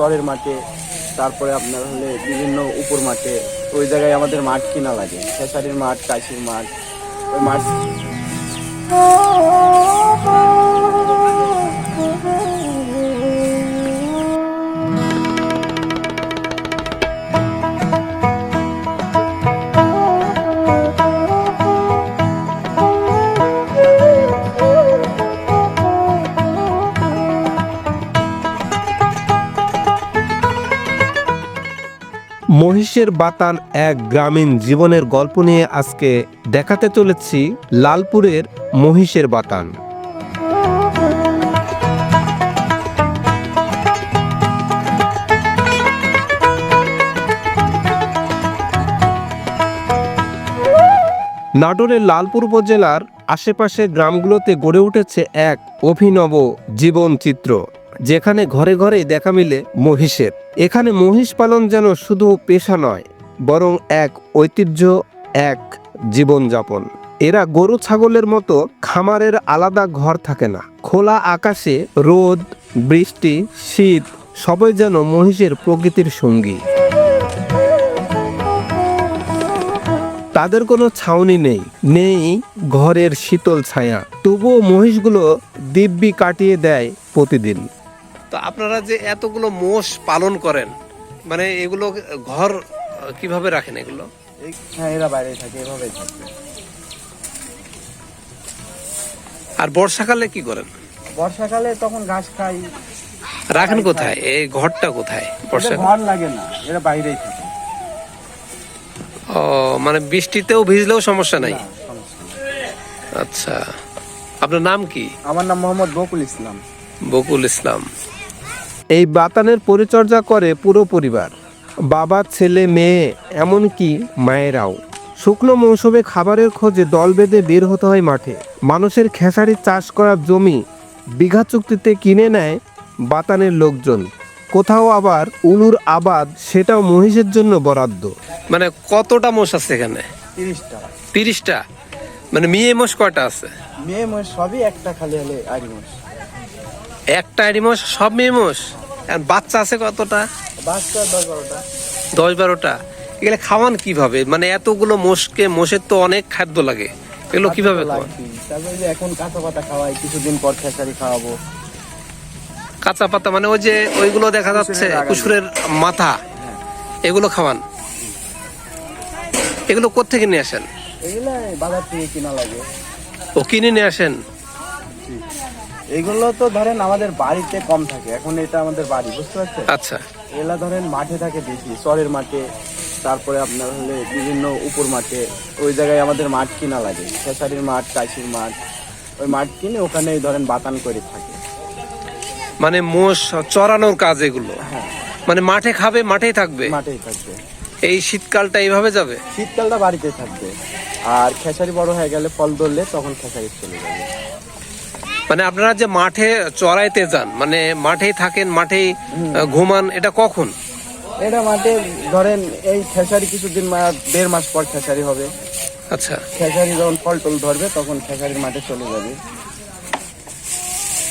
চরের মাঠে, তারপরে আপনার হলে বিভিন্ন উপর মাঠে, ওই জায়গায় আমাদের মাঠ কিনা লাগে। খেসারির মাঠ, কাশির মাঠ, ওই মাঠ মহিষের বাতান এক গ্রামীণ জীবনের গল্প নিয়ে আজকে দেখাতে চলেছি লালপুরের মহিষের বাতান। নাটোরের লালপুর উপজেলার আশেপাশের গ্রামগুলোতে গড়ে উঠেছে এক অভিনব জীবন চিত্র যেখানে ঘরে ঘরে দেখা মিলে মহিষের। এখানে মহিষ পালন যেন শুধু পেশা নয়, বরং এক ঐতিহ্য, এক জীবনযাপন। এরা গরু ছাগলের মতো খামারের আলাদা ঘর থাকে না। খোলা আকাশে রোদ, বৃষ্টি, শীত, সবই যেন মহিষের প্রকৃতির সঙ্গী। তাদের কোনো ছাউনি নেই নেই ঘরের শীতল ছায়া। তবুও মহিষগুলো দিব্যি কাটিয়ে দেয় প্রতিদিন। তো আপনারা যে এতগুলো মোষ পালন করেন মানে এগুলো ঘর কীভাবে রাখেন এগুলো? হ্যাঁ এরা বাইরে থাকে এভাবেই থাকে। আর বর্ষাকালে কি করেন? বর্ষাকালে তখন ঘাস খাই। রাখেন কোথায়? এই ঘরটা কোথায় বর্ষা ঘর লাগে না এরা বাইরেই থাকে। ও মানে বৃষ্টিতেও ভিজলেও সমস্যা নেই। আচ্ছা। আপনার নাম কি? আমার নাম মোহাম্মদ বকুল ইসলাম। বকুল ইসলাম। এই বাতানের পরিচর্যা করে পুরো পরিবার। বাবা ছেলে মেয়ে এমনকি মায়েরাও। শুকনো মৌসুমে খাবারের খোঁজে দল বেঁধে বের হতে হয় মাঠে। মানুষের খেসারি চাষ করা জমি বিঘা চুক্তিতে কিনে নেয় বাতানের লোকজন। কোথাও আবার উলুর আবাদ সেটাও মহিষের জন্য বরাদ্দ। মানে কতটা মোষ আছে এখানে? তিরিশটা। তিরিশটা? মানে মেয়ে মোষ কয়টা আছে? মেয়ে মোষ সবই একটা খালি হলে আড়ি মোষ। একটা আড়ি মোষ সব মেয়ে মোষ? আর বাচ্চা আছে কতটা? বাচ্চা দশ বারোটা। দশ বারোটা। এগুলো খাওয়ান কীভাবে? মানে এতগুলো মোষকে মোষের তো অনেক খাদ্য লাগে। এগুলো কীভাবে খাওয়ান? তারপরে যে এখন কাঁচা পাতা খাওয়াই কিছুদিন পর খেসারি খাওয়াবো। কাঁচা পাতা মানে ওই যে ওইগুলো দেখা যাচ্ছে কুসুরের মাথা। এগুলো খাওয়ান। এগুলো কোত্থেকে নিয়ে আসেন? এগুলো বাজার থেকে কিনা লাগে। ও কিনে নিয়ে আসেন? এগুলো তো ধরেন আমাদের বাড়িতে কম থাকে। এখন এটা আমাদের বাড়ি বুঝতে পারছেন? আচ্ছা। এগুলা ধরেন মাঠে থাকে বেশি চরের মাঠে তারপরে আপনার হলে বিভিন্ন উপর মাঠে ওই জায়গায় আমাদের মাঠ কিনা লাগে। খেসারির মাঠ চাষির মাঠ ওই মাঠ কিনে ওখানেই ধরেন বাতান করে থাকে। মানে মোষ চড়ানোর কাজ এগুলো? হ্যাঁ। মানে মাঠে খাবে মাঠেই থাকবে? মাঠেই থাকবে। এই শীতকালটা এইভাবে যাবে? শীতকালটা বাড়িতে থাকবে। আর খেসারি বড় হয়ে গেলে ফল ধরলে তখন খেসারি চলে যাবে। মানে আপনারা যে মাঠে চড়াইতে যান মানে মাঠেই থাকেন মাঠেই ঘুমান এটা কখন? এটা মাঠে ধরেন এই খেসারি কিছুদিন দেড় মাস পর খেসারি হবে। আচ্ছা। খেসারি যখন ফল টল ধরবে তখন খেসারির মাঠে চলে যাবে।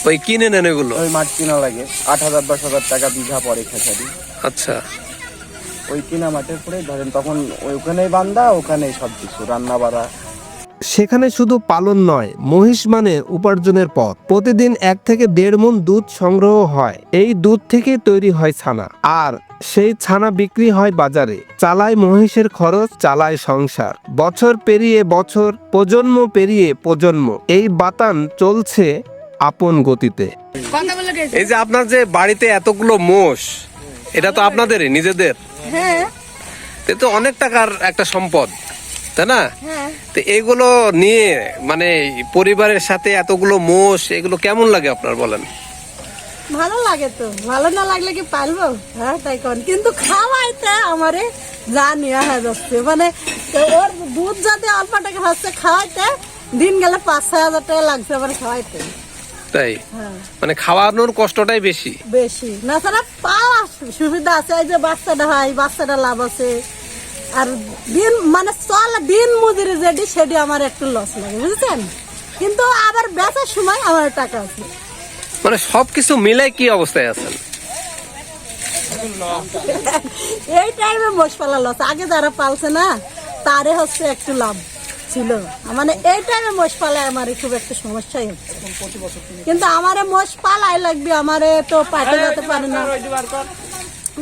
ওই কিনে নেন এগুলো? ওই মাঠ কিনা লাগে। আট হাজার দশ হাজার টাকা বিঘা পরে খেসারি। আচ্ছা। ওই কিনা মাঠের পরে ধরেন তখন ওখানেই বান্ধা ওখানেই সব কিছু রান্না বাড়া সেখানে শুধু পালন নয় মহিষ মানে উপার্জনের পথ। প্রতিদিন এক থেকে দেড় মন দুধ সংগ্রহ হয়। এই দুধ থেকে তৈরি হয় ছানা। আর সেই ছানা বিক্রি হয় বাজারে। চালায় মহিষের খরচ চালায় সংসার। বছর পেরিয়ে বছর প্রজন্ম পেরিয়ে প্রজন্ম। এই বাতান চলছে আপন গতিতে। এই যে আপনার যে বাড়িতে এতগুলো মোষ এটা তো আপনাদেরই নিজেদের? হ্যাঁ। এ তো অনেক টাকার একটা সম্পদ। তাই না? হ্যাঁ। তো এগুলো নিয়ে মানে পরিবারের সাথে এতগুলো মোষ এগুলো কেমন লাগে আপনার বলেন? ভালো লাগে তো। ভালো না লাগলে কি পারব? হ্যাঁ তাই কোন। কিন্তু খাওয়াইতে আমারে যা নেওয়া হয়ে যাচ্ছে মানে ওর দুধ যাতে অল্প টাকা হচ্ছে খাওয়াইতে দিন গেলে পাঁচ ছয় হাজার টাকা লাগছে আমার খাওয়াইতে। তাই? হ্যাঁ। মানে খাওয়ানোর কষ্টটাই বেশি। বেশি। না ছাড়া পাওয়া সুবিধা আছে। এই যে বাচ্চাটা হয় বাচ্চাটা লাভ আছে। আর দিন মানে চল দিন মজুরি যেটি সেটি আমার একটু লস লাগে বুঝছেন? কিন্তু আবার বেচার সময় আমার টাকা আছে। মানে সবকিছু মিলাই কি অবস্থায় আছেন? এই টাইমে মোষ পালা লস আগে যারা পালছে না তারে হচ্ছে একটু লাভ ছিল। মানে এই টাইমে মোষ পালায় আমার খুব একটা সমস্যাই হচ্ছে। কিন্তু আমারে মোষ পালাই লাগবে আমারে তো পাঠিয়ে যেতে পারে না।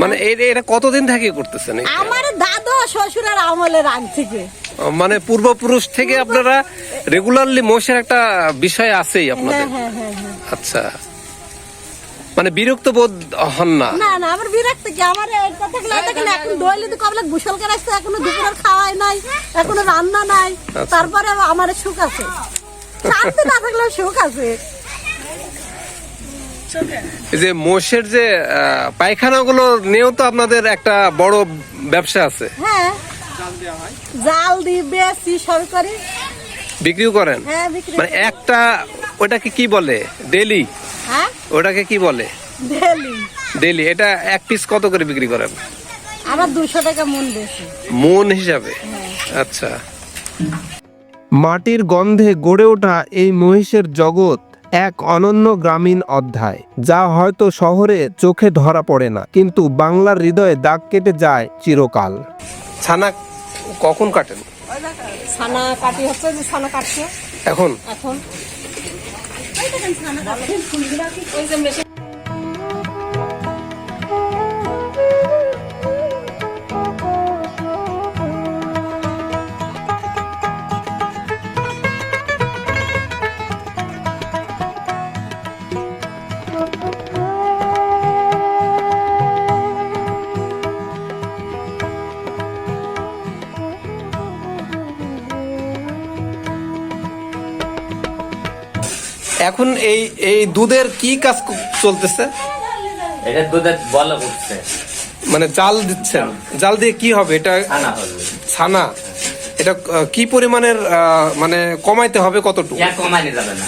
মানে এটা কতদিন থেকে করতেছেন? আমার দাদু শ্বশুরের আমলের আগ থেকে। মানে পূর্বপুরুষ থেকে আপনারা রেগুলারলি মোষের একটা বিষয় আছেই আপনাদের? হ্যাঁ হ্যাঁ হ্যাঁ আচ্ছা। মানে বিরক্ত বোধ হন না? না না আমার বিরক্ত কি? আমার এটা থাকলে এটা থাকলে এখন দইলে তো কবলা গুসল করে আসছে এখনও দুপুরের খাওয়াই নাই এখনও রান্না নাই তারপরে আমার সুখ আছে। শান্তি না থাকলেও সুখ আছে। যে মোষের যে পায়খানাগুলো নিয়েও তো আপনাদের একটা বড় ব্যবসা আছে। হ্যাঁ। জাল বেশি সব বিক্রিও করেন? হ্যাঁ মানে একটা ওটাকে কি বলে? ডেলি? হ্যাঁ? ওটাকে কি বলে? ডেলি। ডেলি এটা এক পিস কত করে বিক্রি করেন? আমার দুশো টাকা মন বেশি। মন হিসাবে? আচ্ছা। মাটির গন্ধে গড়ে ওঠা এই মহিষের জগৎ এক অনন্য গ্রামীণ অধ্যায় যা হয়তো শহরে চোখে ধরা পড়ে না কিন্তু বাংলার হৃদয়ে দাগ কেটে যায় চিরকাল। ছানা কখন কাটেন? ছানা কাটি হচ্ছে যে ছানা কাটছে। এখন? এখন। এখন এই এই দুধের কি কাজ চলতেছে? এটা দুধের বল উঠছে। মানে জাল দিচ্ছেন জাল দিয়ে কি হবে? এটা ছানা ছানা? এটা কি পরিমাণের মানে কমাইতে হবে কতটুকু? এক কমাইলে যাবে না।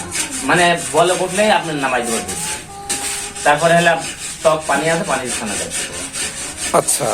মানে বলে উঠলে আপনার নামাই দেবো দুধ। তারপরে হলে টক পানি আছে পানি ছানা আচ্ছা।